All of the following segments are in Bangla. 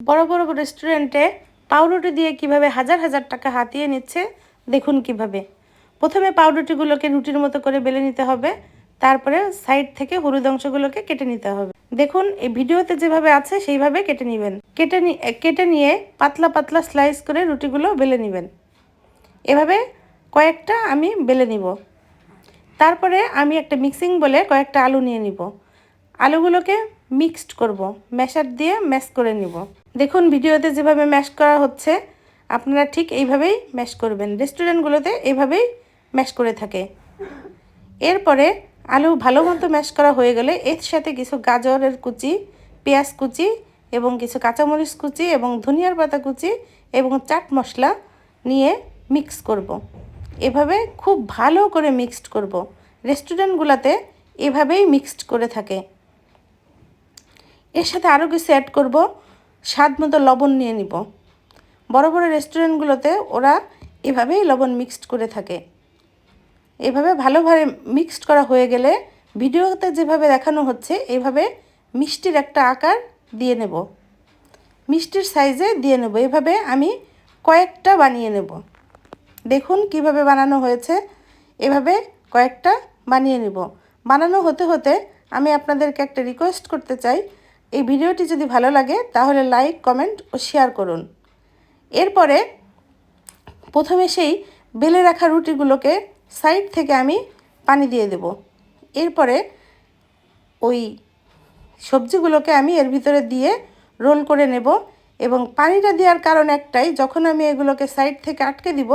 বড় বড় রেস্টুরেন্টে পাউরুটি দিয়ে কীভাবে হাজার হাজার টাকা হাতিয়ে নিচ্ছে, দেখুন কীভাবে। প্রথমে পাউরুটিগুলোকে রুটির মতো করে বেলে নিতে হবে, তারপরে সাইড থেকে হলুদ অংশগুলোকে কেটে নিতে হবে। দেখুন, এই ভিডিওতে যেভাবে আছে, সেইভাবে কেটে নেবেন। কেটে কেটে নিয়ে পাতলা পাতলা স্লাইস করে রুটিগুলো বেলে নেবেন। এভাবে কয়েকটা আমি বেলে নিব। তারপরে আমি একটা মিক্সিং বলে কয়েকটা আলু নিয়ে নিব। আলুগুলোকে মিক্সড করব। ম্যাশার দিয়ে ম্যাশ করে নিব। দেখুন, ভিডিওতে যেভাবে ম্যাশ করা হচ্ছে, আপনারা ঠিক এইভাবেই ম্যাশ করবেন। রেস্টুরেন্টগুলোতে এইভাবেই ম্যাশ করে থাকে। এরপরে আলু ভালো মতো ম্যাশ করা হয়ে গেলে এর সাথে কিছু গাজরের কুচি, পেঁয়াজ কুচি এবং কিছু কাঁচামরিচ কুচি এবং ধনিয়ার পাতা কুচি এবং চাট মশলা নিয়ে মিক্স করব। এভাবে খুব ভালো করে মিক্সড করব। রেস্টুরেন্টগুলোতে এভাবেই মিক্সড করে থাকে। এর সাথে আরও কিছু অ্যাড করব। স্বাদ মতো লবণ নিয়ে নিব। বড় বড় রেস্টুরেন্টগুলোতে ওরা এভাবেই লবণ মিক্সড করে থাকে। এভাবে ভালোভাবে মিক্সড করা হয়ে গেলে ভিডিওতে যেভাবে দেখানো হচ্ছে, এভাবে মিষ্টির একটা আকার দিয়ে নেব। মিষ্টির সাইজে দিয়ে নেব। এভাবে আমি কয়েকটা বানিয়ে নেব। দেখুন কীভাবে বানানো হয়েছে। এভাবে কয়েকটা বানিয়ে নেব। বানানো হতে হতে আমি আপনাদেরকে একটা রিকোয়েস্ট করতে চাই। এই ভিডিওটি যদি ভালো লাগে, তাহলে লাইক, কমেন্ট ও শেয়ার করুন। এরপরে প্রথমে সেই বেলে রাখা রুটিগুলোকে সাইড থেকে আমি পানি দিয়ে দেব। এরপরে ওই সবজিগুলোকে আমি এর ভিতরে দিয়ে রোল করে নেব এবং পানিটা দেওয়ার কারণ একটাই, যখন আমি এগুলোকে সাইড থেকে আটকে দিব,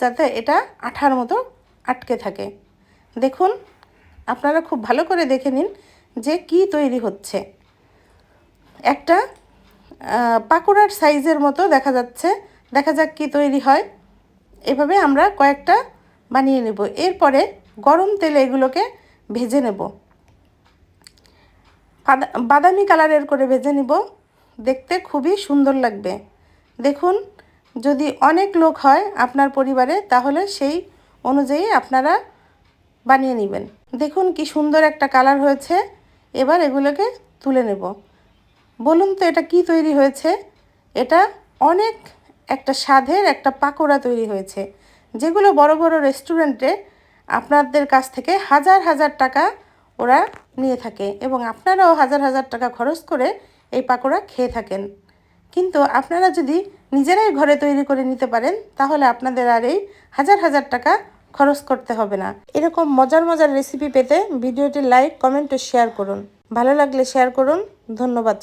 যাতে এটা আঠার মতো আটকে থাকে। দেখুন, আপনারা খুব ভালো করে দেখে নিন যে কি তৈরি হচ্ছে। একটা পাকোড়ার সাইজের মতো দেখা যাচ্ছে। দেখা যাক কি তৈরি হয়। এভাবে আমরা কয়েকটা বানিয়ে নেব। এরপরে গরম তেলে এগুলোকে ভেজে নেব। বাদামি কালারের করে ভেজে নিব। দেখতে খুবই সুন্দর লাগবে। দেখুন, যদি অনেক লোক হয় আপনার পরিবারে, তাহলে সেই অনুযায়ী আপনারা বানিয়ে নেবেন। দেখুন কি সুন্দর একটা কালার হয়েছে। এবার এগুলোকে তুলে নেব। বলুন তো এটা কি তৈরি হয়েছে? এটা অনেক একটা স্বাদের একটা পাকোড়া তৈরি হয়েছে, যেগুলো বড় বড় রেস্টুরেন্টে আপনাদের কাছ থেকে হাজার হাজার টাকা ওরা নিয়ে থাকে এবং আপনারাও হাজার হাজার টাকা খরচ করে এই পাকোড়া খেয়ে থাকেন। কিন্তু আপনারা যদি নিজেরাই ঘরে তৈরি করে নিতে পারেন, তাহলে আপনাদের আর এই হাজার হাজার টাকা খরচ করতে হবে না। এরকম মজার মজার রেসিপি পেতে ভিডিওটি লাইক কমেন্ট ও শেয়ার করুন। ভালো লাগলে শেয়ার করুন। ধন্যবাদ।